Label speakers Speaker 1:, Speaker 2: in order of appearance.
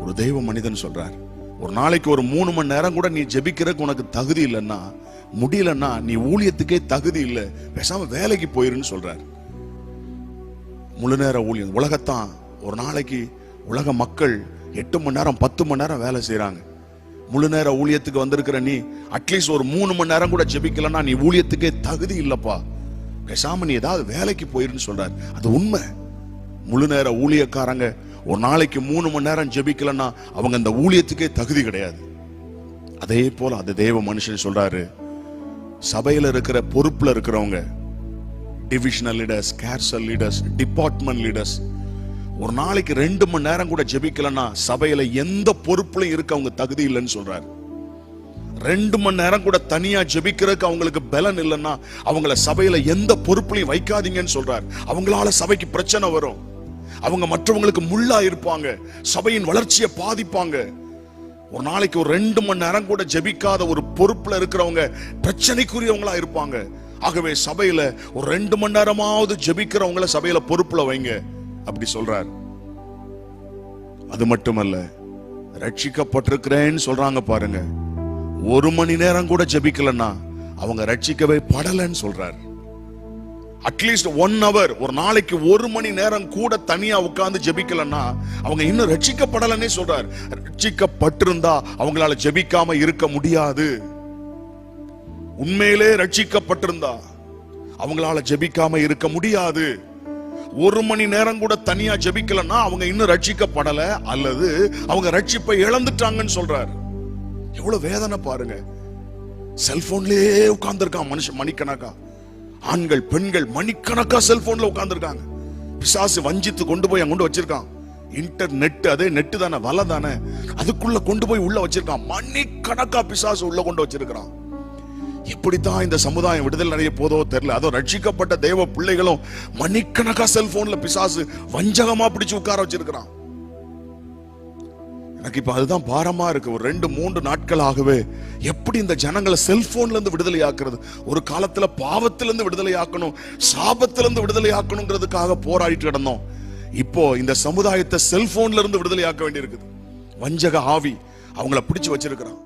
Speaker 1: ஒரு தெய்வ மனிதன் சொல்றார் ஒரு நாளைக்கு ஒரு மூணு மணி நேரம் கூட நீ ஜெபிக்கிறதுக்கு உனக்கு தகுதி இல்லைன்னா முடியலன்னா நீ ஊழியத்துக்கே தகுதி இல்லை பேசாம வேலைக்கு போயிருன்னு சொல்றார். முழு நேர ஊழியம் உலகத்தான் ஒரு நாளைக்கு உலக மக்கள் எட்டு மணி நேரம் பத்து மணி நேரம் வேலை செய்யறாங்க முழு நேர ஊழியத்துக்கு வந்திருக்கிற நீ அட்லீஸ்ட் ஒரு மூணு மணி நேரம் கூட ஜெபிக்கலன்னா நீ ஊழியத்துக்கே தகுதி இல்லப்பா. பேசாம நீ ஏதாவது வேலைக்கு போயிருன்னு சொல்றாரு. அது உண்மை. முழு நேர ஊழியக்காரங்க ஒரு நாளைக்கு மூணு மணி நேரம் ஜெபிக்கலன்னா அவங்க அந்த ஊழியத்துக்கே தகுதி கிடையாது. அதே போல அந்த தேவ மனுஷன் சொல்றாரு சபையில இருக்கிற பொறுப்புல இருக்கிறவங்க டிவிஷனல் லீடர்ஸ் கேர்சல் லீடர்ஸ் டிபார்ட்மெண்ட் லீடர்ஸ் ஒரு நாளைக்கு ரெண்டு மணி நேரம் கூட ஜெபிக்கலன்னா சபையில எந்த பொறுப்புலையும் இருக்க அவங்க தகுதி இல்லைன்னு சொல்றாரு. ரெண்டு மணி நேரம் கூட தனியா ஜெபிக்கிறதுக்கு அவங்களுக்கு பலன் இல்லைன்னா அவங்கள சபையில எந்த பொறுப்புலையும் வைக்காதீங்கன்னு சொல்றாரு. அவங்களால சபைக்கு பிரச்சனை வரும். அவங்க மற்றவங்களுக்கு முள்ளா இருப்பாங்க. சபையின் வளர்ச்சியை பாதிப்பாங்க. ஒரு நாளைக்கு ஒரு ரெண்டு மணி நேரம் கூட ஜெபிக்காத ஒரு பொறுப்புல இருக்கிறவங்க பிரச்சனைக்குரியவங்களா இருப்பாங்க. ஆகவே சபையில ஒரு ரெண்டு மணி நேரமாவது ஜெபிக்கிறவங்கள சபையில பொறுப்புல வைங்க. அப்படி சொல்றார். அது மட்டுமல்ல ரட்சிக்கப்பட்டிருக்கிறேன்னு சொல்றாங்க பாருங்க. ஒரு மணி நேரம் கூட ஜெபிக்கலன்னா அவங்க ரட்சிக்கவே படலன்னு சொல்றாரு. அட்லீஸ்ட் ஒன் ஹவர் ஒரு நாளைக்கு ஒரு மணி நேரம் கூட தனியா உட்கார்ந்து ஜெபிக்கலன்னா அவங்க இன்னும் ரட்சிக்கப்படலன்னே சொல்றார். ரட்சிக்கப்பட்டிருந்தா அவங்களால ஜெபிக்காம இருக்க முடியாது. உண்மையிலே ரட்சிக்கப்பட்டிருந்தா அவங்களால ஜெபிக்காம இருக்க முடியாது. ஒரு மணி நேரம் கூட தனியா ஜெபிக்கலன்னா அவங்க இன்னும் ரட்சிக்கப்படல அல்லது அவங்க ரட்சிப்பை இழந்துட்டாங்கன்னு சொல்றார். எவ்வளவு வேதனை பாருங்க. செல்போன்லயே உட்கார்ந்துருக்கான் மனுஷன் மணிக்கணக்கா. ஆண்கள் பெண்கள் மணிக்கணக்கா செல்போன்ல உட்கார்ந்துருக்காங்க. பிசாசு வஞ்சித்து கொண்டு போய் அங்க கொண்டு வச்சிருக்கான். இன்டர்நெட் அதே நெட்டு தானே வலை தானே. அதுக்குள்ள கொண்டு போய் உள்ள வச்சிருக்கான். மணிக்கணக்கா பிசாசு உள்ள கொண்டு வச்சிருக்கான் எப்படித்தான் இந்த சமுதாயம் விடுதலை அடைய போதோ தெரியல. அதோ ரட்சிக்கப்பட்ட தேவ பிள்ளைகளும் மணிக்கணக்கா செல்போன்ல பிசாசு வஞ்சகமா பிடிச்சு உட்கார வச்சிருக்கிறான். எனக்கு இப்ப அதுதான் பாரமா இருக்கு. ஒரு ரெண்டு மூன்று நாட்களாகவே எப்படி இந்த ஜனங்களை செல்போன்ல இருந்து விடுதலை ஆக்குறது ஒரு காலத்துல பாவத்திலேருந்து விடுதலை ஆக்கணும் சாபத்திலேருந்து விடுதலை ஆக்கணுங்கிறதுக்காக போராடிட்டு கிடந்தோம். இப்போ இந்த சமுதாயத்தை செல்போன்ல இருந்து விடுதலை ஆக்க வேண்டியிருக்குது. வஞ்சக ஆவி அவங்கள பிடிச்சு வச்சிருக்கிறான்.